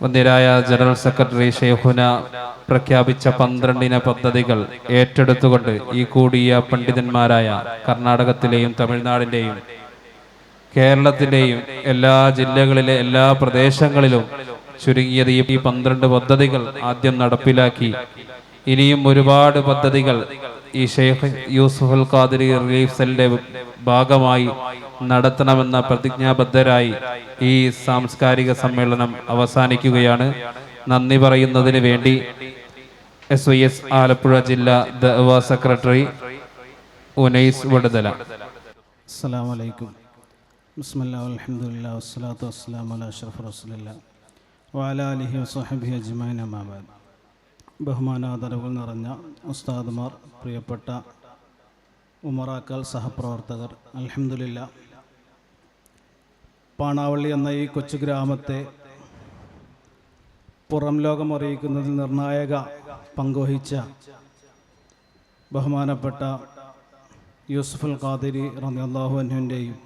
വന്ദ്യരായ general secretary ഷെയ്ഹുന പ്രഖ്യാപിച്ച പന്ത്രണ്ടിന പദ്ധതികൾ ഏറ്റെടുത്തുകൊണ്ട് ഈ കൂടിയ പണ്ഡിതന്മാരായ കർണാടകത്തിലെയും തമിഴ്നാടിന്റെയും കേരളത്തിന്റെയും എല്ലാ ജില്ലകളിലെ എല്ലാ പ്രദേശങ്ങളിലും ചുരുങ്ങിയത് ഈ പന്ത്രണ്ട് പദ്ധതികൾ ആദ്യം നടപ്പിലാക്കി. ഇനിയും ഒരുപാട് പദ്ധതികൾ ഈ ഷെയ്ഖ് യൂസുഫുൽ ഖാദിരി റിലീഫ് സെല്ലിന്റെ ഭാഗമായി നടത്തണമെന്ന പ്രതിജ്ഞാബദ്ധരായി ഈ സാംസ്കാരിക സമ്മേളനം അവസാനിക്കുകയാണ്. നന്ദി പറയുന്നതിന് വേണ്ടി എസ് വൈ എസ് ആലപ്പുഴ ജില്ലാ ദവ സെക്രട്ടറി ഉനൈസ് വടുതല. അസ്സാം റസൂലില്ലാ. ബഹുമാനാദരവുകൾ നിറഞ്ഞ ഉസ്താദുമാർ പ്രിയപ്പെട്ട ഉമറാക്കാൽ സഹപ്രവർത്തകർ അൽഹംദുലില്ലാ. പാണാവള്ളി എന്ന ഈ കൊച്ചു ഗ്രാമത്തെ പുറം ലോകം അറിയിക്കുന്നതിൽ നിർണായക പങ്കുവഹിച്ച ബഹുമാനപ്പെട്ട യൂസുഫുൽ ഖാദിരി റളിയല്ലാഹു അൻഹുവിന്റെയും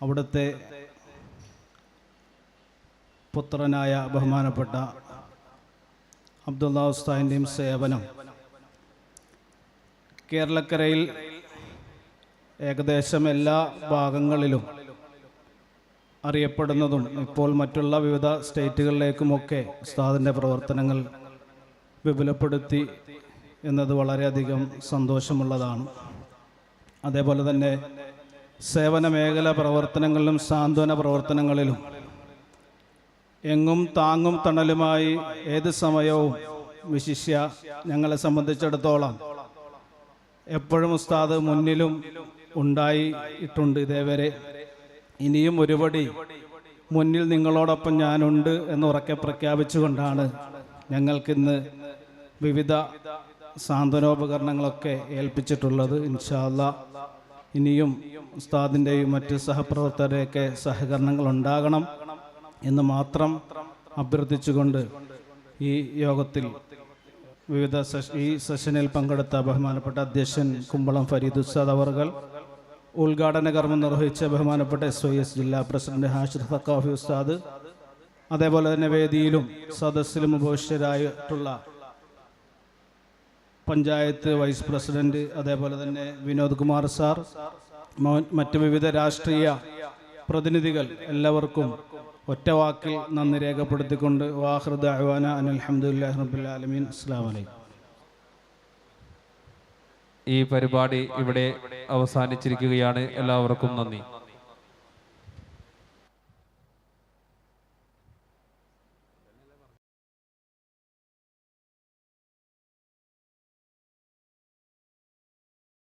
അവിടുത്തെ പുത്രനായ ബഹുമാനപ്പെട്ട അബ്ദുള്ള ഉസ്താദിന്റെയും സേവനം. കേരളക്കരയിൽ ഏകദേശം എല്ലാ ഭാഗങ്ങളിലും അറിയപ്പെടുന്നതും ഇപ്പോൾ മറ്റുള്ള വിവിധ സ്റ്റേറ്റുകളിലേക്കുമൊക്കെ ഉസ്താദിന്റെ പ്രവർത്തനങ്ങൾ വിപുലപ്പെടുത്തി എന്നത് വളരെയധികം സന്തോഷമുള്ളതാണ്. അതേപോലെ തന്നെ സേവന മേഖല പ്രവർത്തനങ്ങളിലും സാന്ത്വന പ്രവർത്തനങ്ങളിലും എങ്ങും താങ്ങും തണലുമായി ഏത് സമയവും വിശിഷ്യ ഞങ്ങളെ സംബന്ധിച്ചിടത്തോളം എപ്പോഴും ഉസ്താദ് മുന്നിലും ഉണ്ടായിട്ടുണ്ട് ഇതേവരെ. ഇനിയും ഒരുപടി മുന്നിൽ നിങ്ങളോടൊപ്പം ഞാനുണ്ട് എന്ന് ഉറക്കെ പ്രഖ്യാപിച്ചുകൊണ്ടാണ് ഞങ്ങൾക്കിന്ന് വിവിധ സാന്ത്വനോപകരണങ്ങളൊക്കെ ഏൽപ്പിച്ചിട്ടുള്ളത്. ഇൻഷാല്ല ഇനിയും ഉസ്താദിന്റെയും മറ്റ് സഹപ്രവർത്തകരെയൊക്കെ സഹകരണങ്ങൾ ഉണ്ടാകണം എന്ന് മാത്രം അഭ്യർത്ഥിച്ചുകൊണ്ട് ഈ യോഗത്തിൽ വിവിധ സെഷ- ഈ സെഷനിൽ പങ്കെടുത്ത ബഹുമാനപ്പെട്ട അധ്യക്ഷൻ കുമ്പളം ഫരീദ് ഉസ്താദ് അവർകൾ ഉദ്ഘാടന കർമ്മം നിർവഹിച്ച ബഹുമാനപ്പെട്ട എസ് വൈ എസ് ജില്ലാ പ്രസിഡന്റ് ഹാഷിർ ഫക്കാഫി ഉസ്താദ് അതേപോലെ തന്നെ വേദിയിലും സദസ്സിലും ഉപവിഷ്ടരായിട്ടുള്ള പഞ്ചായത്ത് വൈസ് പ്രസിഡന്റ് അതേപോലെ തന്നെ വിനോദ് കുമാർ സാർ മറ്റ് വിവിധ രാഷ്ട്രീയ പ്രതിനിധികൾ എല്ലാവർക്കും ഒറ്റവാക്കിൽ നന്ദി രേഖപ്പെടുത്തിക്കൊണ്ട് വാഹൃദ അഹ്വാന അനൽഹമുല്ലാ റബുല്ലാലമീൻ അസ്സാം വലൈക്കും ഈ പരിപാടി ഇവിടെ അവസാനിച്ചിരിക്കുകയാണ്. എല്ലാവർക്കും നന്ദി.